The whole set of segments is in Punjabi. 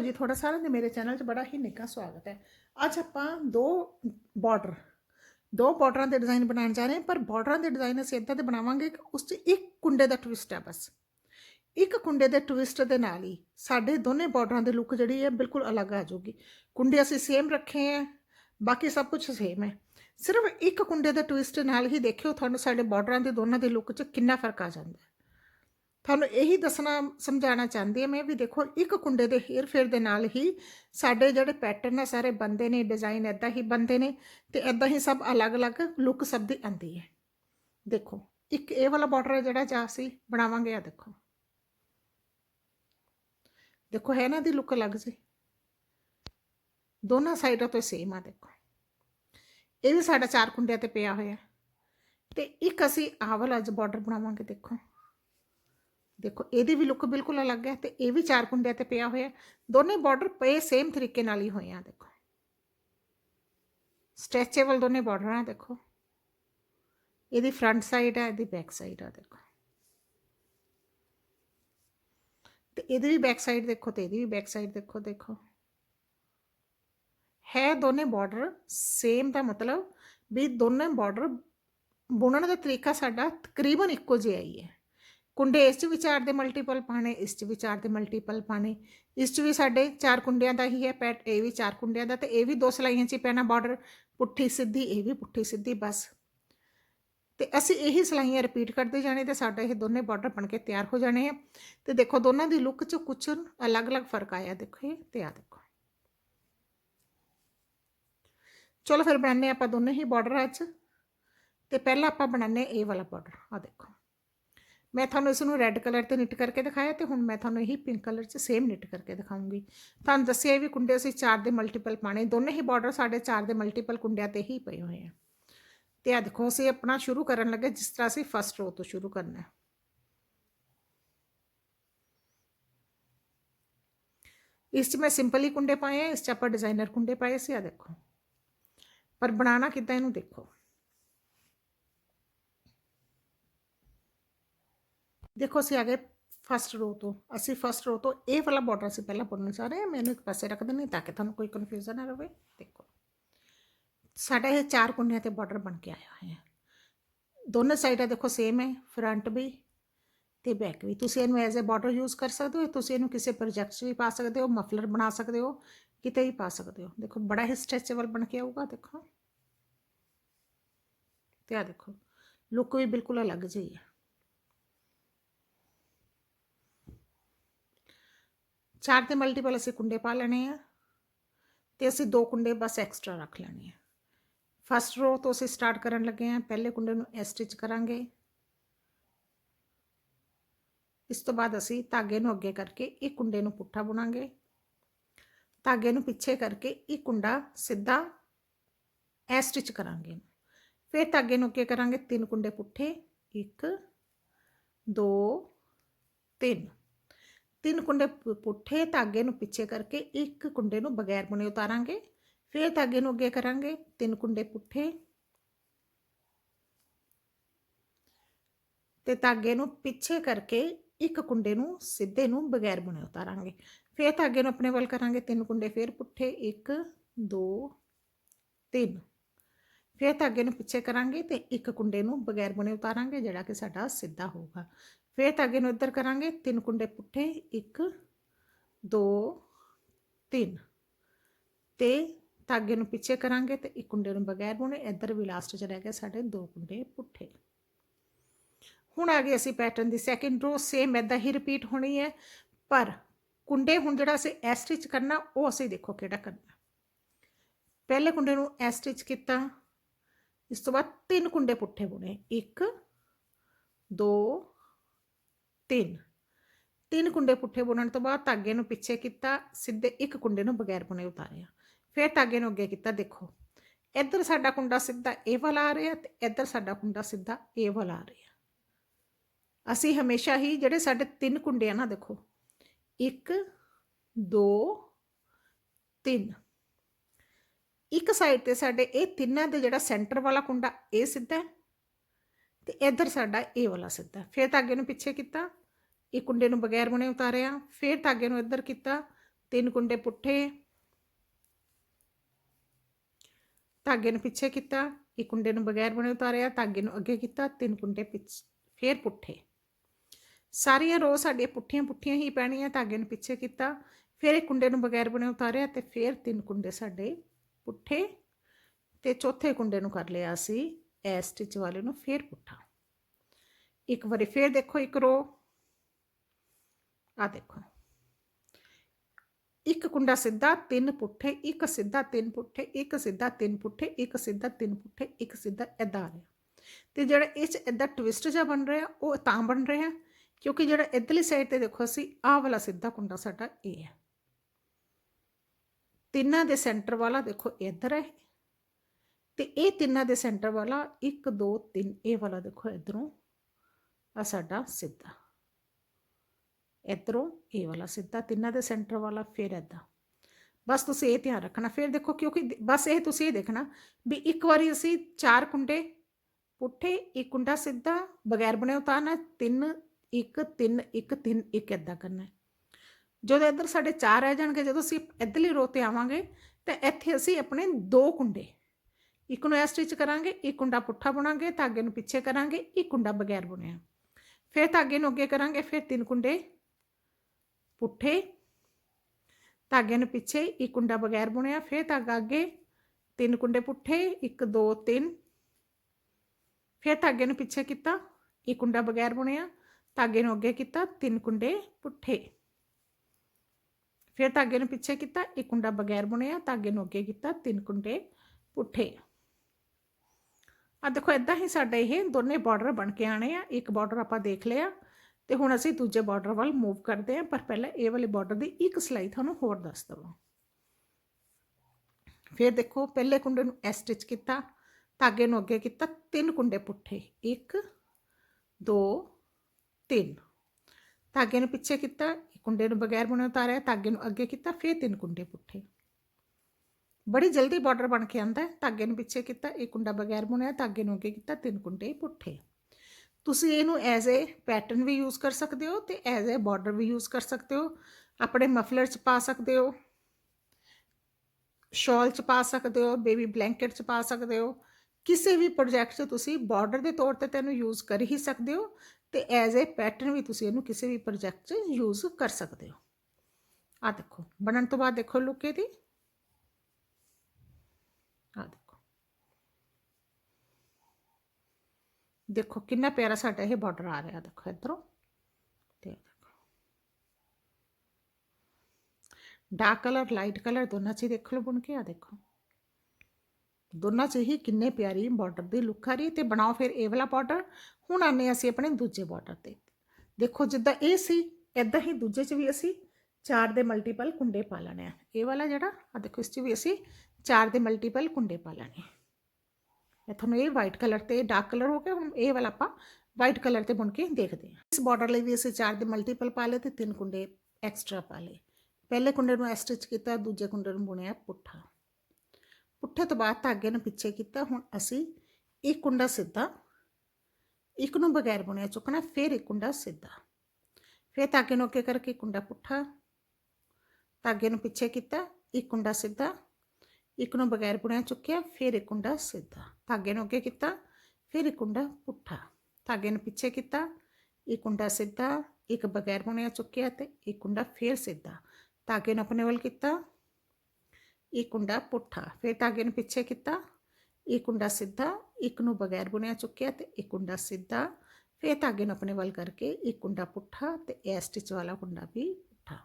ਹੈਲੋ ਜੀ ਤੁਹਾਡਾ ਸਾਰਿਆਂ ਦਾ ਮੇਰੇ ਚੈਨਲ 'ਚ ਬੜਾ ਹੀ ਨਿੱਘਾ ਸਵਾਗਤ ਹੈ ਅੱਜ ਆਪਾਂ ਦੋ ਬਾਰਡਰ ਦੋ ਬਾਰਡਰਾਂ ਦੇ ਡਿਜ਼ਾਈਨ ਬਣਾਉਣ ਜਾ ਰਹੇ ਹਾਂ ਪਰ ਬਾਰਡਰਾਂ ਦੇ ਡਿਜ਼ਾਈਨ ਅਸੀਂ ਇਦਾਂ ਦੇ ਬਣਾਵਾਂਗੇ ਕਿ ਉਸ 'ਚ ਇੱਕ ਕੁੰਡੇ ਦਾ ਟਵਿਸਟ ਹੈ ਬਸ ਇੱਕ ਕੁੰਡੇ ਦੇ ਟਵਿਸਟ ਦੇ ਨਾਲ ਹੀ ਸਾਡੇ ਦੋਨੇ ਬਾਰਡਰਾਂ ਦੇ ਲੁੱਕ ਜਿਹੜੀ ਹੈ ਬਿਲਕੁਲ ਅਲੱਗ ਆ ਜਾਊਗੀ ਕੁੰਡੇ ਅਸੀਂ ਸੇਮ ਰੱਖੇ ਹੈ ਬਾਕੀ ਸਭ ਕੁਝ ਸੇਮ ਹੈ ਸਿਰਫ ਇੱਕ ਕੁੰਡੇ ਦੇ ਟਵਿਸਟ ਨਾਲ ਹੀ ਦੇਖਿਓ ਤੁਹਾਨੂੰ ਸਾਡੇ ਬਾਰਡਰਾਂ ਦੇ ਦੋਨਾਂ ਦੇ ਲੁੱਕ 'ਚ ਕਿੰਨਾ ਫ਼ਰਕ ਆ ਜਾਂਦਾ। ਹੈ ਤੁਹਾਨੂੰ ਇਹੀ ਦੱਸਣਾ, ਸਮਝਾਉਣਾ ਚਾਹੁੰਦੀ ਹਾਂ ਮੈਂ ਵੀ ਦੇਖੋ, ਇੱਕ ਕੁੰਡੇ ਦੇ ਹੇਰ ਫੇਰ ਦੇ ਨਾਲ ਹੀ ਸਾਡੇ ਜਿਹੜੇ ਪੈਟਰਨ ਆ, ਸਾਰੇ ਬੰਦੇ ਨੇ ਡਿਜ਼ਾਈਨ ਐਦਾਂ ਹੀ ਬੰਦੇ ਨੇ ਤੇ ਐਦਾਂ ਹੀ ਸਭ ਅਲੱਗ-ਅਲੱਗ ਲੁੱਕ ਸਭ ਦੀ ਆਂਦੀ ਹੈ। ਦੇਖੋ, ਇੱਕ ਇਹ ਵਾਲਾ ਬਾਰਡਰ ਹੈ ਜਿਹੜਾ ਜਾ ਅਸੀਂ ਬਣਾਵਾਂਗੇ ਆ ਦੇਖੋ। ਦੇਖੋ, ਹੈ ਨਾ ਦੀ ਲੁੱਕ ਅਲੱਗ ਜੀ। ਦੋਨਾਂ ਸਾਈਡਾਂ ਤੋਂ ਸੇਮ ਆ, ਦੇਖੋ। ਇਹ ਵੀ ਸਾਡਾ ਚਾਰ ਕੁੰਡਿਆਂ ਤੇ ਪਿਆ ਹੋਇਆ। ਤੇ ਇੱਕ ਅਸੀਂ ਆਹ ਵਾਲਾ ਅੱਜ ਬਾਰਡਰ ਬਣਾਵਾਂਗੇ, ਦੇਖੋ। ਦੇਖੋ, ਇਹਦੀ ਵੀ ਲੁੱਕ ਬਿਲਕੁਲ ਅਲੱਗ ਹੈ ਤੇ ਇਹ ਵੀ ਚਾਰ ਕੁੰਡਿਆਂ ਤੇ ਪਿਆ ਹੋਇਆ ਦੋਨੇ ਬਾਰਡਰ ਪਏ ਸੇਮ ਤਰੀਕੇ ਨਾਲ ਹੀ ਹੋਏ ਆ, ਦੇਖੋ। ਸਟ੍ਰੈਚੇਬਲ ਦੋਨੇ ਬਾਰਡਰ ਆ, ਦੇਖੋ। ਇਹਦੀ ਫਰੰਟ ਸਾਈਡ ਆ, ਇਹਦੀ ਬੈਕ ਸਾਈਡ ਆ, ਦੇਖੋ। ਤੇ ਇਹਦੀ ਵੀ ਬੈਕ ਸਾਈਡ ਦੇਖੋ ਤੇ ਇਹਦੀ ਵੀ ਬੈਕ ਸਾਈਡ ਦੇਖੋ ਦੇਖੋ। ਹੈ ਦੋਨੇ ਬਾਰਡਰ ਸੇਮ ਦਾ ਮਤਲਬ ਵੀ ਦੋਨੇ ਬਾਰਡਰ ਬੁਣਨ ਦਾ ਤਰੀਕਾ ਸਾਡਾ ਤਕਰੀਬਨ ਇੱਕੋ ਜਿਹਾ ਹੀ ਹੈ। ਕੁੰਡੇ ਇਸ 'ਚ ਵੀ ਚਾਰ ਦੇ ਮਲਟੀਪਲ ਪਾਣੇ ਇਸ 'ਚ ਵੀ ਚਾਰ ਦੇ ਮਲਟੀਪਲ ਪਾਣੇ ਇਸ 'ਚ ਵੀ ਸਾਡੇ ਚਾਰ ਕੁੰਡਿਆਂ ਦਾ ਹੀ ਹੈ ਪੈਟ ਇਹ ਵੀ ਚਾਰ ਕੁੰਡਿਆਂ ਦਾ ਤੇ ਇਹ ਵੀ ਦੋ ਸਲਾਈਆਂ 'ਚ ਹੀ ਪੈਣਾ ਬਾਰਡਰ ਪੁੱਠੀ ਸਿੱਧੀ, ਇਹ ਵੀ ਪੁੱਠੀ ਸਿੱਧੀ ਬਸ। ਤੇ ਅਸੀਂ ਇਹੀ ਸਲਾਈਆਂ ਰਿਪੀਟ ਕਰਦੇ ਜਾਣੇ ਤੇ ਸਾਡਾ ਇਹ ਦੋਨੇ ਬਾਰਡਰ ਬਣ ਕੇ ਤਿਆਰ ਹੋ ਜਾਣੇ ਆ। ਤੇ ਦੇਖੋ ਦੋਨਾਂ ਦੀ ਲੁੱਕ 'ਚ ਕੁਝ ਅਲੱਗ-ਅਲੱਗ ਫ਼ਰਕ ਆਇਆ ਦੇਖੋ ਇਹ ਤੇ ਆ ਦੇਖੋ। ਚਲੋ ਫਿਰ ਬਣਾਉਂਦੇ ਆਪਾਂ ਦੋਨੇ ਹੀ ਬਾਰਡਰ ਅੱਜ। ਤੇ ਪਹਿਲਾਂ ਆਪਾਂ ਬਣਾਉਂਦੇ ਇਹ ਵਾਲਾ ਬਾਰਡਰ ਆ ਦੇਖੋ। ਮੈਂ ਤੁਹਾਨੂੰ ਇਸ ਨੂੰ ਰੈੱਡ ਕਲਰ ਤੇ ਨਿਟ ਕਰਕੇ ਦਿਖਾਇਆ ਤੇ ਹੁਣ ਮੈਂ ਤੁਹਾਨੂੰ ਇਹੀ ਪਿੰਕ ਕਲਰ 'ਚ ਸੇਮ ਨਿਟ ਕਰਕੇ ਦਿਖਾਉਂਗੀ। ਤੁਹਾਨੂੰ ਦੱਸਿਆ ਵੀ ਕੁੰਡੇ ਅਸੀਂ ਚਾਰ ਦੇ ਮਲਟੀਪਲ ਪਾਣੇ ਦੋਨੇ ਹੀ ਬਾਰਡਰ ਸਾਡੇ ਚਾਰ ਦੇ ਮਲਟੀਪਲ ਕੁੰਡਿਆਂ ਤੇ ਹੀ ਪਏ ਹੋਏ ਆ। ਤੇ ਆ ਦੇਖੋ, ਅਸੀਂ ਆਪਣਾ ਸ਼ੁਰੂ ਕਰਨ ਲੱਗੇ, ਜਿਸ ਤਰ੍ਹਾਂ ਅਸੀਂ ਫਸਟ ਰੋ ਤੋਂ ਸ਼ੁਰੂ ਕਰਨਾ ਹੈ। ਇਸ 'ਚ ਮੈਂ ਸਿੰਪਲ ਹੀ ਕੁੰਡੇ ਪਾਏ ਆ, ਇਸ 'ਚ ਆਪਾਂ ਡਿਜ਼ਾਈਨਰ ਕੁੰਡੇ ਪਾਏ ਸੀ ਆ ਦੇਖੋ। ਪਰ ਬਣਾਉਣਾ ਕਿੱਦਾਂ ਇਹਨੂੰ ਦੇਖੋ। ਦੇਖੋ, ਅਸੀਂ ਆ ਗਏ ਫਸਟ ਰੋ ਤੋਂ। ਅਸੀਂ ਫਸਟ ਰੋ ਤੋਂ ਇਹ ਵਾਲਾ ਬਾਰਡਰ ਅਸੀਂ ਪਹਿਲਾਂ ਬੁਣਨਾ ਚਾਹ ਰਹੇ ਹਾਂ। ਮੈਨੂੰ ਇੱਕ ਪਾਸੇ ਰੱਖ ਦਿੰਨੀ ਤਾਂ ਕਿ ਤੁਹਾਨੂੰ ਕੋਈ ਕਨਫਿਊਜ਼ਨ ਨਾ ਰਹੇ ਦੇਖੋ, ਸਾਡਾ ਇਹ ਚਾਰ ਕੁੰਡਿਆਂ ਤੇ ਬਾਰਡਰ ਬਣ ਕੇ ਆਇਆ ਹੋਇਆ। ਹੈ ਦੋਨੇ ਸਾਈਡਾਂ ਦੇਖੋ ਸੇਮ ਹੈ ਫਰੰਟ ਵੀ ਤੇ ਬੈਕ ਵੀ। ਤੁਸੀਂ ਇਹਨੂੰ ਐਜ਼ ਅ ਬਾਰਡਰ ਯੂਜ਼ ਕਰ ਸਕਦੇ ਹੋ, ਤੁਸੀਂ ਇਹਨੂੰ ਕਿਸੇ ਪ੍ਰੋਜੈਕਟ 'ਚ ਵੀ ਪਾ ਸਕਦੇ ਹੋ ਮਫਲਰ ਬਣਾ ਸਕਦੇ ਹੋ, ਕਿਤੇ ਵੀ ਪਾ ਸਕਦੇ ਹੋ। ਦੇਖੋ, ਬੜਾ ਹੀ ਸਟ੍ਰੈਚੇਬਲ ਬਣ ਕੇ ਆਊਗਾ, ਦੇਖੋ। ਤੇ ਆ ਦੇਖੋ ਲੁੱਕ ਵੀ ਬਿਲਕੁਲ ਅਲੱਗ ਜਿਹੀ ਹੈ। ਚਾਰ ਤੇ ਮਲਟੀਪਲ ਅਸੀਂ ਕੁੰਡੇ ਪਾ ਲੈਣੇ ਆ ਤੇ ਅਸੀਂ ਦੋ ਕੁੰਡੇ ਬਸ ਐਕਸਟਰਾ ਰੱਖ ਲੈਣੇ ਆ ਫਸਟ ਰੋ ਤੋਂ ਅਸੀਂ ਸਟਾਰਟ ਕਰਨ ਲੱਗੇ ਆ ਪਹਿਲੇ ਕੁੰਡੇ ਨੂੰ ਐ ਸਟਿਚ ਕਰਾਂਗੇ ਇਸ ਤੋਂ ਬਾਅਦ ਅਸੀਂ ਧਾਗੇ ਨੂੰ ਅੱਗੇ ਕਰਕੇ ਇੱਕ ਕੁੰਡੇ ਨੂੰ ਪੁੱਠਾ ਬੁਣਾਂਗੇ ਧਾਗੇ ਨੂੰ ਪਿੱਛੇ ਕਰਕੇ ਇੱਕ ਕੁੰਡਾ ਸਿੱਧਾ ਐ ਸਟਿਚ ਕਰਾਂਗੇ ਫਿਰ ਧਾਗੇ ਨੂੰ ਅੱਗੇ ਕਰਾਂਗੇ ਤਿੰਨ ਕੁੰਡੇ ਪੁੱਠੇ 1 2 3 ਤਿੰਨ ਕੁੰਡੇ ਪੁੱਠੇ ਧਾਗੇ ਨੂੰ ਪਿੱਛੇ ਕਰਕੇ ਇੱਕ ਕੁੰਡੇ ਨੂੰ ਬਗੈਰ ਬੁਣੇ ਉਤਾਰਾਂਗੇ। ਫਿਰ ਧਾਗੇ ਨੂੰ ਅੱਗੇ ਕਰਾਂਗੇ। ਤਿੰਨ ਕੁੰਡੇ ਪੁੱਠੇ ਤੇ ਧਾਗੇ ਨੂੰ ਪਿੱਛੇ ਕਰਕੇ ਇੱਕ ਕੁੰਡੇ ਨੂੰ ਸਿੱਧੇ ਨੂੰ ਬਗੈਰ ਬੁਣੇ ਉਤਾਰਾਂਗੇ। ਫਿਰ ਧਾਗੇ ਨੂੰ ਆਪਣੇ ਵੱਲ ਕਰਾਂਗੇ। ਤਿੰਨ ਕੁੰਡੇ ਫਿਰ ਪੁੱਠੇ। 1 2 3 ਫਿਰ ਧਾਗੇ ਨੂੰ ਪਿੱਛੇ ਕਰਾਂਗੇ ਤੇ ਇੱਕ ਕੁੰਡੇ ਨੂੰ ਬਗੈਰ ਬੁਣੇ ਉਤਾਰਾਂਗੇ, ਜਿਹੜਾ ਕਿ ਸਾਡਾ ਸਿੱਧਾ ਹੋਊਗਾ। ਫਿਰ ਧਾਗੇ ਨੂੰ ਇੱਧਰ ਕਰਾਂਗੇ, ਤਿੰਨ ਕੁੰਡੇ ਪੁੱਠੇ 1 2 3 ਤੇ ਧਾਗੇ ਨੂੰ ਪਿੱਛੇ ਕਰਾਂਗੇ ਤੇ ਇੱਕ ਕੁੰਡੇ ਨੂੰ ਬਗੈਰ ਬੁਣੇ, ਇੱਧਰ ਵੀ ਲਾਸਟ 'ਚ ਰਹਿ ਗਏ ਸਾਡੇ ਦੋ ਕੁੰਡੇ ਪੁੱਠੇ। ਹੁਣ ਆ ਗਏ ਅਸੀਂ ਪੈਟਰਨ ਦੀ ਸੈਕਿੰਡ ਰੋ ਸੇਮ ਐਦਾਂ ਹੀ ਰਿਪੀਟ ਹੋਣੀ ਹੈ। ਪਰ ਕੁੰਡੇ ਹੁਣ ਜਿਹੜਾ ਅਸੀਂ ਐ ਸਟਿਚ ਕਰਨਾ, ਉਹ ਅਸੀਂ ਦੇਖੋ ਕਿਹੜਾ ਕਰਨਾ। ਪਹਿਲੇ ਕੁੰਡੇ ਨੂੰ ਐ ਸਟਿਚ ਕੀਤਾ ਇਸ ਤੋਂ ਬਾਅਦ ਤਿੰਨ ਕੁੰਡੇ ਪੁੱਠੇ ਬੁਣੇ। 1 2 3 ਤਿੰਨ ਕੁੰਡੇ ਪੁੱਠੇ ਬੁਣਨ ਤੋਂ ਬਾਅਦ ਧਾਗੇ ਨੂੰ ਪਿੱਛੇ ਕੀਤਾ, ਸਿੱਧੇ ਇੱਕ ਕੁੰਡੇ ਨੂੰ ਬਗੈਰ ਬੁਣੇ ਉਤਾਰਿਆ। ਫਿਰ ਧਾਗੇ ਨੂੰ ਅੱਗੇ ਕੀਤਾ, ਦੇਖੋ। ਇੱਧਰ ਸਾਡਾ ਕੁੰਡਾ ਸਿੱਧਾ ਇਹ ਵਾਲਾ ਆ ਰਿਹਾ ਤੇ ਇੱਧਰ ਸਾਡਾ ਕੁੰਡਾ ਸਿੱਧਾ ਇਹ ਵਾਲਾ ਆ ਰਿਹਾ। ਅਸੀਂ ਹਮੇਸ਼ਾ ਹੀ ਜਿਹੜੇ ਸਾਡੇ ਤਿੰਨ ਕੁੰਡੇ ਆ ਨਾ, ਦੇਖੋ। 1 2 3 ਇੱਕ ਸਾਈਡ ਤੇ ਸਾਡੇ ਇਹ ਤਿੰਨਾਂ ਦੇ ਜਿਹੜਾ ਸੈਂਟਰ ਵਾਲਾ ਕੁੰਡਾ, ਇਹ ਸਿੱਧਾ ਹੈ ਤੇ ਇੱਧਰ ਸਾਡਾ ਇਹ ਵਾਲਾ ਸਿੱਧਾ ਫਿਰ ਧਾਗੇ ਨੂੰ ਪਿੱਛੇ ਕੀਤਾ, ਇਹ ਕੁੰਡੇ ਨੂੰ ਬਗੈਰ ਬੁਣੇ ਉਤਾਰਿਆ, ਫਿਰ ਧਾਗੇ ਨੂੰ ਇੱਧਰ ਕੀਤਾ, ਤਿੰਨ ਕੁੰਡੇ ਪੁੱਠੇ ਧਾਗੇ ਨੂੰ ਪਿੱਛੇ ਕੀਤਾ, ਇਹ ਕੁੰਡੇ ਨੂੰ ਬਗੈਰ ਬਣੇ ਉਤਾਰਿਆ ਧਾਗੇ ਨੂੰ ਅੱਗੇ ਕੀਤਾ, ਤਿੰਨ ਕੁੰਡੇ ਪਿੱਛੇ, ਫਿਰ ਪੁੱਠੇ। ਸਾਰੀਆਂ ਰੋ ਸਾਡੀਆਂ ਪੁੱਠੀਆਂ ਪੁੱਠੀਆਂ ਹੀ ਪੈਣੀਆਂ ਧਾਗੇ ਨੂੰ ਪਿੱਛੇ ਕੀਤਾ, ਫਿਰ ਇੱਕ ਕੁੰਡੇ ਨੂੰ ਬਗੈਰ ਬਣੇ ਉਤਾਰਿਆ ਤੇ ਫਿਰ ਤਿੰਨ ਕੁੰਡੇ ਸਾਡੇ ਪੁੱਠੇ ਤੇ ਚੌਥੇ ਕੁੰਡੇ ਨੂੰ ਕਰ ਲਿਆ ਸੀ ਐ ਸਟਿਚ ਵਾਲੇ ਨੂੰ ਫੇਰ ਪੁੱਠਾ। ਇੱਕ ਵਾਰੀ ਫੇਰ ਦੇਖੋ ਇੱਕ ਰੋ ਆ ਦੇਖੋ। ਇੱਕ ਕੁੰਡਾ ਸਿੱਧਾ, ਤਿੰਨ ਪੁੱਠੇ, ਇੱਕ ਸਿੱਧਾ, ਤਿੰਨ ਪੁੱਠੇ, ਇੱਕ ਸਿੱਧਾ, ਤਿੰਨ ਪੁੱਠੇ, ਇੱਕ ਸਿੱਧਾ, ਤਿੰਨ ਪੁੱਠੇ, ਇੱਕ ਸਿੱਧਾ, ਏਦਾਂ ਆ ਰਿਹਾ। ਤੇ ਜਿਹੜਾ ਇਹ ਚ ਏਦਾਂ ਟਵਿਸਟ ਜਿਹਾ ਬਣ ਰਿਹਾ, ਉਹ ਤਾਂ ਬਣ ਰਿਹਾ, ਕਿਉਂਕਿ ਜਿਹੜਾ ਇਧਰਲੀ ਸਾਈਡ ਤੇ ਦੇਖੋ ਅਸੀਂ ਆਹ ਵਾਲਾ ਸਿੱਧਾ ਕੁੰਡਾ ਸਾਡਾ ਇਹ ਹੈ ਤਿੰਨਾਂ ਦੇ ਸੈਂਟਰ ਵਾਲਾ ਦੇਖੋ ਇੱਧਰ ਹੈ। ਤੇ ਇਹ ਤਿੰਨਾਂ ਦੇ ਸੈਂਟਰ ਵਾਲਾ 1 2 3 ਇਹ ਵਾਲਾ ਦੇਖੋ ਇਧਰੋਂ ਆ ਸਾਡਾ ਸਿੱਧਾ। ਇਧਰੋਂ ਇਹ ਵਾਲਾ ਸਿੱਧਾ, ਤਿੰਨਾਂ ਦੇ ਸੈਂਟਰ ਵਾਲਾ ਫਿਰ ਇਦਾਂ। ਬਸ ਤੁਸੀਂ ਇਹ ਧਿਆਨ ਰੱਖਣਾ, ਫਿਰ ਦੇਖੋ ਕਿਉਂਕਿ ਬਸ ਇਹ ਤੁਸੀਂ ਇਹ ਦੇਖਣਾ ਵੀ ਇੱਕ ਵਾਰੀ ਅਸੀਂ ਚਾਰ ਕੁੰਡੇ ਪੁੱਠੇ, ਇੱਕ ਕੁੰਡਾ ਸਿੱਧਾ, ਬਗੈਰ ਬਣੇ ਉਤਾਰਨਾ ਤਿੰਨ, ਇੱਕ ਤਿੰਨ ਇੱਕ ਤਿੰਨ, ਇੱਕ ਇਦਾਂ ਕਰਨਾ। ਜਦੋਂ ਇੱਧਰ ਸਾਡੇ ਚਾਰ ਰਹਿ ਜਾਣਗੇ, ਜਦੋਂ ਅਸੀਂ ਇੱਧਰਲੀ ਰੋ ਤੇ ਆਵਾਂਗੇ, ਤਾਂ ਇੱਥੇ ਅਸੀਂ ਆਪਣੇ ਦੋ ਕੁੰਡੇ। ਇੱਕ ਨੂੰ ਐ ਸਟਿਚ ਕਰਾਂਗੇ, ਇੱਕ ਕੁੰਡਾ ਪੁੱਠਾ ਬੁਣਾਂਗੇ, ਧਾਗੇ ਨੂੰ ਪਿੱਛੇ ਕਰਾਂਗੇ, ਇੱਕ ਕੁੰਡਾ ਬਗੈਰ ਬੁਣਿਆ। ਫਿਰ ਧਾਗੇ ਨੂੰ ਅੱਗੇ ਕਰਾਂਗੇ, ਫਿਰ ਤਿੰਨ ਕੁੰਡੇ ਪੁੱਠੇ, ਧਾਗੇ ਨੂੰ ਪਿੱਛੇ ਇੱਕ ਕੁੰਡਾ ਬਗੈਰ ਬੁਣਿਆ, ਫਿਰ ਧਾਗਾ ਅੱਗੇ ਤਿੰਨ ਕੁੰਡੇ ਪੁੱਠੇ 1 2 3 ਫਿਰ ਧਾਗੇ ਨੂੰ ਪਿੱਛੇ ਕੀਤਾ, ਇੱਕ ਕੁੰਡਾ ਬਗੈਰ ਬੁਣਿਆ, ਧਾਗੇ ਨੂੰ ਅੱਗੇ ਕੀਤਾ ਤਿੰਨ ਕੁੰਡੇ ਪੁੱਠੇ। ਫਿਰ ਧਾਗੇ ਨੂੰ ਪਿੱਛੇ ਕੀਤਾ, ਇੱਕ ਕੁੰਡਾ ਬਗੈਰ ਬੁਣਿਆ, ਧਾਗੇ ਨੂੰ ਅੱਗੇ ਕੀਤਾ, ਤਿੰਨ ਕੁੰਡੇ ਪੁੱਠੇ। ਆ ਦੇਖੋ ਇਦਾਂ ਹੀ ਸਾਡੇ ਇਹ ਦੋਨੇ ਬਾਰਡਰ ਬਣ ਕੇ ਆਣੇ ਆ। ਇੱਕ ਬਾਰਡਰ ਆਪਾਂ ਦੇਖ ਲਿਆ ਤੇ ਹੁਣ ਅਸੀਂ ਦੂਜੇ ਬਾਰਡਰ ਵੱਲ ਮੂਵ ਕਰਦੇ ਹਾਂ, ਪਰ ਪਹਿਲਾਂ ਇਹ ਵਾਲੇ ਬਾਰਡਰ ਦੀ ਇੱਕ ਸਲਾਈ ਤੁਹਾਨੂੰ ਹੋਰ ਦੱਸ ਦਵਾਂ। ਫਿਰ ਦੇਖੋ, ਪਹਿਲੇ ਕੁੰਡੇ ਨੂੰ ਐ ਸਟਿਚ ਕੀਤਾ, ਧਾਗੇ ਨੂੰ ਅੱਗੇ ਕੀਤਾ, ਤਿੰਨ ਕੁੰਡੇ ਪੁੱਠੇ। 1 2 3 ਧਾਗੇ ਨੂੰ ਪਿੱਛੇ ਕੀਤਾ, ਇੱਕ ਕੁੰਡੇ ਨੂੰ ਬਗੈਰ ਬੁਣੇ ਉਤਾਰਿਆ, ਧਾਗੇ ਨੂੰ ਅੱਗੇ ਕੀਤਾ, ਫਿਰ ਤਿੰਨ ਕੁੰਡੇ ਪੁੱਠੇ। ਬੜੀ ਜਲਦੀ ਬਾਰਡਰ ਬਣ ਕੇ ਆਂਦਾ ਹੈ, ਧਾਗੇ ਨੂੰ ਪਿੱਛੇ ਕੀਤਾ, ਇਹ ਕੁੰਡਾ ਬਗੈਰ ਬੁਣਿਆ, ਧਾਗੇ ਨੂੰ ਅੱਗੇ ਕੀਤਾ, ਤਿੰਨ ਕੁੰਡੇ ਪੁੱਠੇ। ਤੁਸੀਂ ਇਹਨੂੰ ਐਜ਼ ਅ ਪੈਟਰਨ ਵੀ ਯੂਜ਼ ਕਰ ਸਕਦੇ ਹੋ ਤੇ ਐਜ਼ ਅ ਬਾਰਡਰ ਵੀ ਯੂਜ਼ ਕਰ ਸਕਦੇ ਹੋ। ਆਪਣੇ ਮਫਲਰ ਚ ਪਾ ਸਕਦੇ ਹੋ ਸ਼ਾਲ ਚ ਪਾ ਸਕਦੇ ਹੋ ਬੇਬੀ ਬਲੈਂਕਟ ਚ ਪਾ ਸਕਦੇ ਹੋ। ਕਿਸੇ ਵੀ ਪ੍ਰੋਜੈਕਟ 'ਚ ਤੁਸੀਂ ਬਾਰਡਰ ਦੇ ਤੌਰ ਤੇ ਤੈਨੂੰ ਯੂਜ਼ ਕਰ ਹੀ ਸਕਦੇ ਹੋ ਤੇ ਐਜ਼ ਅ ਪੈਟਰਨ ਵੀ ਤੁਸੀਂ ਇਹਨੂੰ ਕਿਸੇ ਵੀ ਪ੍ਰੋਜੈਕਟ 'ਚ ਯੂਜ਼ ਕਰ ਸਕਦੇ ਹੋ। ਆ ਦੇਖੋ, ਬਣਨ ਤੋਂ ਬਾਅਦ ਦੇਖੋ ਲੁੱਕ ਇਹਦੀ। ਆ ਦੇਖੋ। ਦੇਖੋ ਕਿੰਨਾ ਪਿਆਰਾ ਸਾਡਾ ਇਹ ਬਾਰਡਰ ਆ ਰਿਹਾ, ਦੇਖੋ ਇਧਰੋਂ ਤੇ ਦੇਖੋ। ਡਾਰਕ ਕਲਰ ਲਾਈਟ ਕਲਰ ਦੋਨਾਂ 'ਚ ਹੀ ਦੇਖ ਲਓ ਬੁਣ ਕੇ ਆ ਦੇਖੋ। ਦੋਨਾਂ 'ਚ ਹੀ ਕਿੰਨੇ ਪਿਆਰੀ ਬਾਰਡਰ ਦੀ ਲੁੱਕ ਆ ਰਹੀ ਹੈ ਤੇ ਬਣਾਓ ਫਿਰ ਇਹ ਵਾਲਾ ਬਾਰਡਰ ਹੁਣ ਆਨੇ ਅਸੀਂ ਆਪਣੇ ਦੂਜੇ ਬਾਰਡਰ ਤੇ। ਦੇਖੋ ਜਿੱਦਾਂ ਇਹ ਸੀ ਇਦਾਂ ਹੀ ਦੂਜੇ 'ਚ ਵੀ ਅਸੀਂ ਚਾਰ ਦੇ ਮਲਟੀਪਲ ਕੁੰਡੇ ਪਾ ਲੈਣੇ ਆ। ਇਹ ਵਾਲਾ ਜਿਹੜਾ ਆ ਦੇਖੋ ਇਸ 'ਚ ਵੀ ਅਸੀਂ ਚਾਰ ਦੇ ਮਲਟੀਪਲ ਕੁੰਡੇ ਪਾ ਲੈਣੇ ਇਹ ਤੁਹਾਨੂੰ ਇਹ ਵਾਈਟ ਕਲਰ ਤੇ ਡਾਰਕ ਕਲਰ ਹੋ ਗਿਆ, ਹੁਣ ਇਹ ਵਾਲਾ ਆਪਾਂ ਵਾਈਟ ਕਲਰ ਤੇ ਬੁਣ ਕੇ ਦੇਖਦੇ ਹਾਂ। ਇਸ ਬਾਰਡਰ ਲਈ ਵੀ ਅਸੀਂ ਚਾਰ ਦੇ ਮਲਟੀਪਲ ਪਾ ਲਏ ਤੇ ਤਿੰਨ ਕੁੰਡੇ ਐਕਸਟਰਾ ਪਾ ਲਏ। ਪਹਿਲੇ ਕੁੰਡੇ ਨੂੰ ਸਟਿਚ ਕੀਤਾ, ਦੂਜੇ ਕੁੰਡੇ ਨੂੰ ਬੁਣਿਆ ਪੁੱਠਾ। ਪੁੱਠੇ ਤੋਂ ਬਾਅਦ ਧਾਗੇ ਨੂੰ ਪਿੱਛੇ ਕੀਤਾ, ਹੁਣ ਅਸੀਂ ਇੱਕ ਕੁੰਡਾ ਸਿੱਧਾ, ਇੱਕ ਨੂੰ ਬਗੈਰ ਬੁਣਿਆ ਚੁੱਕਣਾ, ਫਿਰ ਇੱਕ ਕੁੰਡਾ ਸਿੱਧਾ। ਫਿਰ ਧਾਗੇ ਨੂੰ ਅੱਗੇ ਕਰਕੇ ਕੁੰਡਾ ਪੁੱਠਾ, ਧਾਗੇ ਨੂੰ ਪਿੱਛੇ ਕੀਤਾ, ਇੱਕ ਕੁੰਡਾ ਸਿੱਧਾ, ਇੱਕ ਨੂੰ ਬਗੈਰ ਬੁਣਿਆ ਚੁੱਕਿਆ, ਫਿਰ ਇੱਕ ਕੁੰਡਾ ਸਿੱਧਾ। ਧਾਗੇ ਨੂੰ ਅੱਗੇ ਕੀਤਾ, ਫਿਰ ਇੱਕ ਕੁੰਡਾ ਪੁੱਠਾ। ਧਾਗੇ ਨੂੰ ਪਿੱਛੇ ਕੀਤਾ, ਇੱਕ ਕੁੰਡਾ ਸਿੱਧਾ, ਇੱਕ ਬਗੈਰ ਬੁਣਿਆ ਚੁੱਕਿਆ ਤੇ ਇੱਕ ਕੁੰਡਾ ਫਿਰ ਸਿੱਧਾ। ਧਾਗੇ ਨੂੰ ਆਪਣੇ ਵੱਲ ਕੀਤਾ ਇੱਕ ਕੁੰਡਾ ਪੁੱਠਾ, ਫਿਰ ਧਾਗੇ ਨੂੰ ਪਿੱਛੇ ਕੀਤਾ, ਇਹ ਕੁੰਡਾ ਸਿੱਧਾ, ਇੱਕ ਨੂੰ ਬਗੈਰ ਬੁਣਿਆ ਚੁੱਕਿਆ ਤੇ ਇੱਕ ਕੁੰਡਾ ਸਿੱਧਾ, ਫਿਰ ਧਾਗੇ ਨੂੰ ਆਪਣੇ ਵੱਲ ਕਰਕੇ ਇੱਕ ਕੁੰਡਾ ਪੁੱਠਾ ਤੇ ਇਹ ਸਟਿਚ ਵਾਲਾ ਕੁੰਡਾ ਵੀ ਪੁੱਠਾ।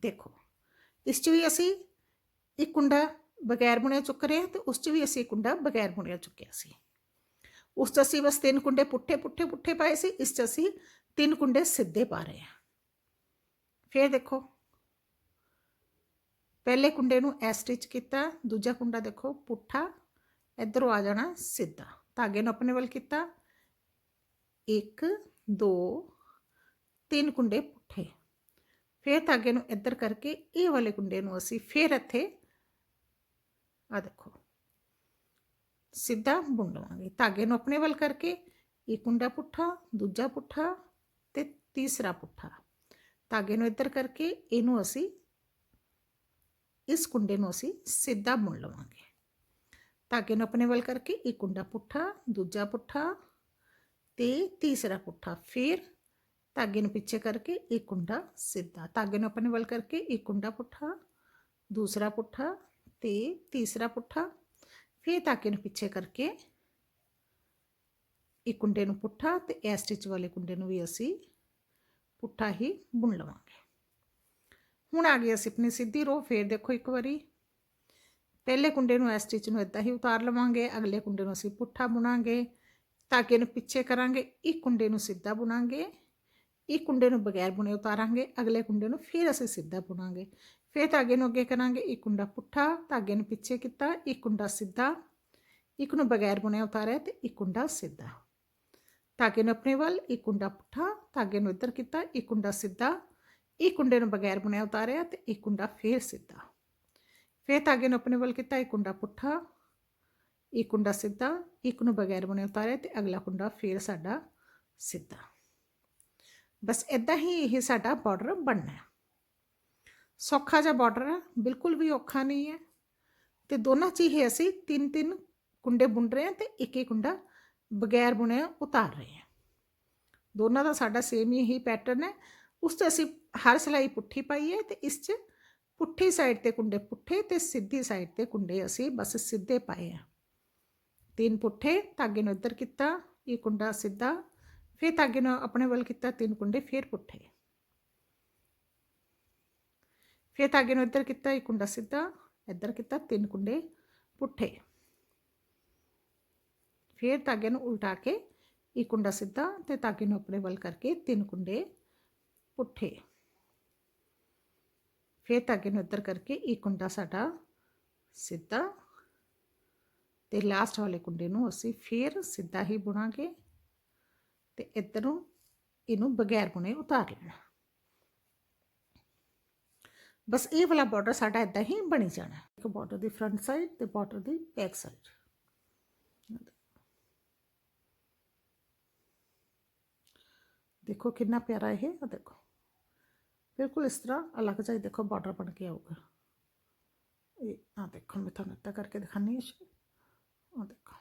ਦੇਖੋ, ਇਸ 'ਚ ਵੀ ਅਸੀਂ ਇੱਕ ਕੁੰਡਾ ਬਗੈਰ ਬੁਣਿਆ ਚੁੱਕ ਰਹੇ ਹਾਂ ਤੇ ਉਸ 'ਚ ਵੀ ਅਸੀਂ ਇੱਕ ਕੁੰਡਾ ਬਗੈਰ ਬੁਣਿਆ ਚੁੱਕਿਆ ਸੀ। ਉਸ 'ਚ ਅਸੀਂ ਬਸ ਤਿੰਨ ਕੁੰਡੇ ਪੁੱਠੇ ਪੁੱਠੇ ਪੁੱਠੇ ਪਾਏ ਸੀ, ਇਸ 'ਚ ਅਸੀਂ ਤਿੰਨ ਕੁੰਡੇ ਸਿੱਧੇ ਪਾ ਰਹੇ ਹਾਂ। ਫਿਰ ਦੇਖੋ ਪਹਿਲੇ ਕੁੰਡੇ ਨੂੰ ਐ ਸਟਿਚ ਕੀਤਾ, ਦੂਜਾ ਕੁੰਡਾ ਦੇਖੋ ਪੁੱਠਾ, ਇਧਰੋਂ ਆ ਜਾਣਾ ਸਿੱਧਾ। ਧਾਗੇ ਨੂੰ ਆਪਣੇ ਵੱਲ ਕੀਤਾ। 1 2 ਤਿੰਨ ਕੁੰਡੇ ਪੁੱਠੇ। ਫਿਰ ਧਾਗੇ ਨੂੰ ਇੱਧਰ ਕਰਕੇ ਇਹ ਵਾਲੇ ਕੁੰਡੇ ਨੂੰ ਅਸੀਂ ਫਿਰ ਇੱਥੇ ਆ ਦੇਖੋ, ਸਿੱਧਾ ਬੁਣ ਲਵਾਂਗੇ। ਧਾਗੇ ਨੂੰ ਆਪਣੇ ਵੱਲ ਕਰਕੇ ਇਹ ਕੁੰਡਾ ਪੁੱਠਾ, ਦੂਜਾ ਪੁੱਠਾ ਤੇ ਤੀਸਰਾ ਪੁੱਠਾ। ਧਾਗੇ ਨੂੰ ਇੱਧਰ ਕਰਕੇ ਇਹਨੂੰ ਅਸੀਂ ਇਸ ਕੁੰਡੇ ਨੂੰ ਅਸੀਂ ਸਿੱਧਾ ਬੁਣ ਲਵਾਂਗੇ ਧਾਗੇ ਨੂੰ ਆਪਣੇ ਵੱਲ ਕਰਕੇ ਇੱਕ ਕੁੰਡਾ ਪੁੱਠਾ ਦੂਜਾ ਪੁੱਠਾ ਤੇ ਤੀਸਰਾ ਪੁੱਠਾ ਫਿਰ ਧਾਗੇ ਨੂੰ ਪਿੱਛੇ ਕਰਕੇ ਇੱਕ ਕੁੰਡਾ ਸਿੱਧਾ ਧਾਗੇ ਨੂੰ ਆਪਣੇ ਵੱਲ ਕਰਕੇ ਇੱਕ ਕੁੰਡਾ ਪੁੱਠਾ ਦੂਸਰਾ ਪੁੱਠਾ ਤੇ ਤੀਸਰਾ ਪੁੱਠਾ ਫਿਰ ਧਾਗੇ ਨੂੰ ਪਿੱਛੇ ਕਰਕੇ ਇੱਕ ਕੁੰਡੇ ਨੂੰ ਪੁੱਠਾ ਤੇ ਇਹ ਸਟਿਚ ਵਾਲੇ ਕੁੰਡੇ ਨੂੰ ਵੀ ਅਸੀਂ ਪੁੱਠਾ ਹੀ ਬੁਣ ਲਵਾਂਗੇ ਹੁਣ ਆ ਗਈ ਅਸੀਂ ਆਪਣੀ ਸਿੱਧੀ ਰੋ, ਫੇਰ ਦੇਖੋ ਇੱਕ ਵਾਰੀ। ਪਹਿਲੇ ਕੁੰਡੇ ਨੂੰ ਇਸ ਸਟਿਚ ਨੂੰ ਇਦਾਂ ਹੀ ਉਤਾਰ ਲਵਾਂਗੇ, ਅਗਲੇ ਕੁੰਡੇ ਨੂੰ ਅਸੀਂ ਪੁੱਠਾ ਬੁਣਾਂਗੇ ਧਾਗੇ ਨੂੰ ਪਿੱਛੇ ਕਰਾਂਗੇ, ਇੱਕ ਕੁੰਡੇ ਨੂੰ ਸਿੱਧਾ ਬੁਣਾਂਗੇ, ਇੱਕ ਕੁੰਡੇ ਨੂੰ ਬਗੈਰ ਬੁਣੇ ਉਤਾਰਾਂਗੇ, ਅਗਲੇ ਕੁੰਡੇ ਨੂੰ ਫਿਰ ਅਸੀਂ ਸਿੱਧਾ ਬੁਣਾਂਗੇ। ਫਿਰ ਧਾਗੇ ਨੂੰ ਅੱਗੇ ਕਰਾਂਗੇ, ਇੱਕ ਕੁੰਡਾ ਪੁੱਠਾ ਧਾਗੇ ਨੂੰ ਪਿੱਛੇ ਕੀਤਾ, ਇੱਕ ਕੁੰਡਾ ਸਿੱਧਾ, ਇੱਕ ਨੂੰ ਬਗੈਰ ਬੁਣੇ ਉਤਾਰਿਆ ਤੇ ਇੱਕ ਕੁੰਡਾ ਸਿੱਧਾ। ਧਾਗੇ ਨੂੰ ਆਪਣੇ ਵੱਲ, ਇੱਕ ਕੁੰਡਾ ਪੁੱਠਾ ਧਾਗੇ ਨੂੰ ਇੱਧਰ ਕੀਤਾ, ਇੱਕ ਕੁੰਡਾ ਸਿੱਧਾ ਇੱਕ ਕੁੰਡੇ ਨੂੰ ਬਗੈਰ ਬੁਣਿਆ ਉਤਾਰਿਆ ਤੇ ਇੱਕ ਕੁੰਡਾ ਫੇਰ ਸਿੱਧਾ। ਫੇਰ ਧਾਗੇ ਨੂੰ ਆਪਣੇ ਵੱਲ ਕੀਤਾ ਇੱਕ ਕੁੰਡਾ ਪੁੱਠਾ ਇੱਕ ਕੁੰਡਾ ਸਿੱਧਾ, ਇੱਕ ਨੂੰ ਬਗੈਰ ਬੁਣਿਆ ਉਤਾਰਿਆ ਤੇ ਅਗਲਾ ਕੁੰਡਾ ਫੇਰ ਸਾਡਾ ਸਿੱਧਾ। ਬਸ ਇਦਾਂ ਹੀ ਇਹ ਸਾਡਾ ਬਾਰਡਰ ਬਣਨਾ ਸੌਖਾ ਜਿਹਾ ਬਾਰਡਰ ਹੈ, ਬਿਲਕੁਲ ਵੀ ਔਖਾ ਨਹੀਂ ਹੈ ਤੇ ਦੋਨਾਂ 'ਚ ਹੀ ਅਸੀਂ ਤਿੰਨ ਤਿੰਨ ਕੁੰਡੇ ਬੁਣ ਰਹੇ ਹਾਂ ਤੇ ਇੱਕ ਇੱਕ ਕੁੰਡਾ ਬਗੈਰ ਬੁਣਿਆ ਉਤਾਰ ਰਹੇ ਹਾਂ। ਦੋਨਾਂ ਦਾ ਸਾਡਾ ਸੇਮ ਹੀ ਪੈਟਰਨ ਹੈ। ਉਸ 'ਚ ਅਸੀਂ ਹਰ ਸਿਲਾਈ ਪੁੱਠੀ ਪਾਈ ਹੈ ਤੇ ਇਸ 'ਚ ਪੁੱਠੀ ਸਾਈਡ ਤੇ ਕੁੰਡੇ ਪੁੱਠੇ ਤੇ ਸਿੱਧੀ ਸਾਈਡ ਤੇ ਕੁੰਡੇ ਅਸੀਂ ਬਸ ਸਿੱਧੇ ਪਾਏ ਆ। ਤਿੰਨ ਪੁੱਠੇ, ਧਾਗੇ ਨੂੰ ਇੱਧਰ ਕੀਤਾ, ਇਹ ਕੁੰਡਾ ਸਿੱਧਾ, ਫਿਰ ਧਾਗੇ ਨੂੰ ਆਪਣੇ ਵੱਲ ਕੀਤਾ ਤਿੰਨ ਕੁੰਡੇ, ਫਿਰ ਪੁੱਠੇ। ਫਿਰ ਧਾਗੇ ਨੂੰ ਇੱਧਰ ਕੀਤਾ, ਇਹ ਕੁੰਡਾ ਸਿੱਧਾ, ਇੱਧਰ ਕੀਤਾ ਤਿੰਨ ਕੁੰਡੇ ਪੁੱਠੇ। ਫਿਰ ਧਾਗੇ ਨੂੰ ਉਲਟਾ ਕੇ ਇਹ ਕੁੰਡਾ ਸਿੱਧਾ ਤੇ ਧਾਗੇ ਨੂੰ ਆਪਣੇ ਵੱਲ ਕਰਕੇ ਤਿੰਨ ਕੁੰਡੇ ਪੁੱਠੇ। ਫਿਰ ਧਾਗੇ ਨੂੰ ਇੱਧਰ ਕਰਕੇ ਇਹ ਕੁੰਡਾ ਸਾਡਾ ਸਿੱਧਾ ਤੇ ਲਾਸਟ ਵਾਲੇ ਕੁੰਡੇ ਨੂੰ ਅਸੀਂ ਫਿਰ ਸਿੱਧਾ ਹੀ ਬੁਣਾਂਗੇ ਤੇ ਇੱਧਰੋਂ ਇਹਨੂੰ ਬਗੈਰ ਬੁਣੇ ਉਤਾਰ ਲੈਣਾ। ਬਸ ਇਹ ਵਾਲਾ ਬਾਰਡਰ ਸਾਡਾ ਇਦਾਂ ਹੀ ਬਣੀ ਜਾਣਾ। ਇੱਕ ਬਾਰਡਰ ਦੀ ਫਰੰਟ ਸਾਈਡ ਤੇ ਬਾਰਡਰ ਦੀ ਬੈਕ ਸਾਈਡ ਦੇਖੋ ਕਿੰਨਾ ਪਿਆਰਾ ਇਹ ਆ, ਦੇਖੋ। ਬਿਲਕੁਲ ਇਸ ਤਰ੍ਹਾਂ ਅਲੱਗ ਜਿਹਾ ਹੀ ਦੇਖੋ ਬਾਰਡਰ ਬਣ ਕੇ ਆਊਗਾ ਇਹ ਆ ਦੇਖੋ ਮੈਂ ਤੁਹਾਨੂੰ ਇੱਦਾਂ ਕਰਕੇ ਦਿਖਾਣੀ ਹੈ ਆ ਦੇਖੋ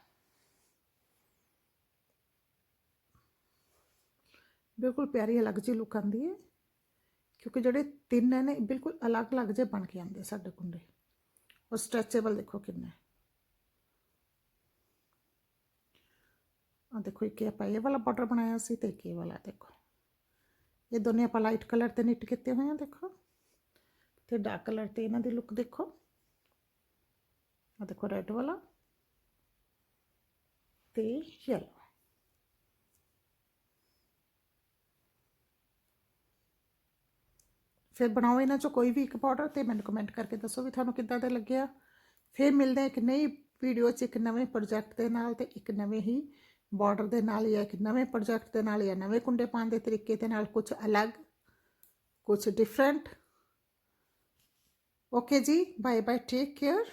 ਬਿਲਕੁਲ ਪਿਆਰੀ ਅਲੱਗ ਜਿਹੀ ਲੁੱਕ ਆਉਂਦੀ ਹੈ ਕਿਉਂਕਿ ਜਿਹੜੇ ਤਿੰਨ ਨੇ ਬਿਲਕੁਲ ਅਲੱਗ-ਅਲੱਗ ਜਿਹੇ ਬਣ ਕੇ ਆਉਂਦੇ ਸਾਡੇ ਕੁੰਡੇ ਉਹ ਸਟ੍ਰੈਚੇਬਲ ਦੇਖੋ ਕਿੰਨਾ ਆ ਦੇਖੋ ਇੱਕ ਆਪਾਂ ਇਹ ਵਾਲਾ ਬਾਰਡਰ ਬਣਾਇਆ ਸੀ ਤੇ ਇੱਕ ਇਹ ਵਾਲਾ ਦੇਖੋ ਇਹ ਦੋਨੇ ਆਪਾਂ ਲਾਈਟ ਕਲਰ ਤੇ ਨਿੱਟ ਕੀਤੇ ਹੋਏ ਆ, ਦੇਖੋ। ਤੇ ਡਾਰਕ ਕਲਰ ਤੇ ਇਹਨਾਂ ਦੀ ਲੁੱਕ ਦੇਖੋ। ਆ ਦੇਖੋ ਰੈੱਡ ਵਾਲਾ ਤੇ ਯੈਲੋ ਫਿਰ ਬਣਾਓ ਇਹਨਾਂ ਚੋਂ ਕੋਈ ਵੀ ਇੱਕ ਪਾਊਡਰ ਤੇ ਮੈਨੂੰ ਕਮੈਂਟ ਕਰਕੇ ਦੱਸੋ ਵੀ ਤੁਹਾਨੂੰ ਕਿੱਦਾਂ ਦਾ ਲੱਗਿਆ। ਫਿਰ ਮਿਲਦੇ ਇੱਕ ਨਈ ਵੀਡੀਓ 'ਚ, ਇੱਕ ਨਵੇਂ ਪ੍ਰੋਜੈਕਟ ਦੇ ਨਾਲ ਤੇ ਇੱਕ ਨਵੇਂ ਹੀ ਬਾਰਡਰ ਦੇ ਨਾਲ ਜਾਂ ਇੱਕ ਨਵੇਂ ਪ੍ਰੋਜੈਕਟ ਦੇ ਨਾਲ ਜਾਂ ਨਵੇਂ ਕੁੰਡੇ ਪਾਉਣ ਦੇ ਤਰੀਕੇ ਦੇ ਨਾਲ ਕੁਝ ਅਲੱਗ ਕੁਝ different okay ji bye bye take care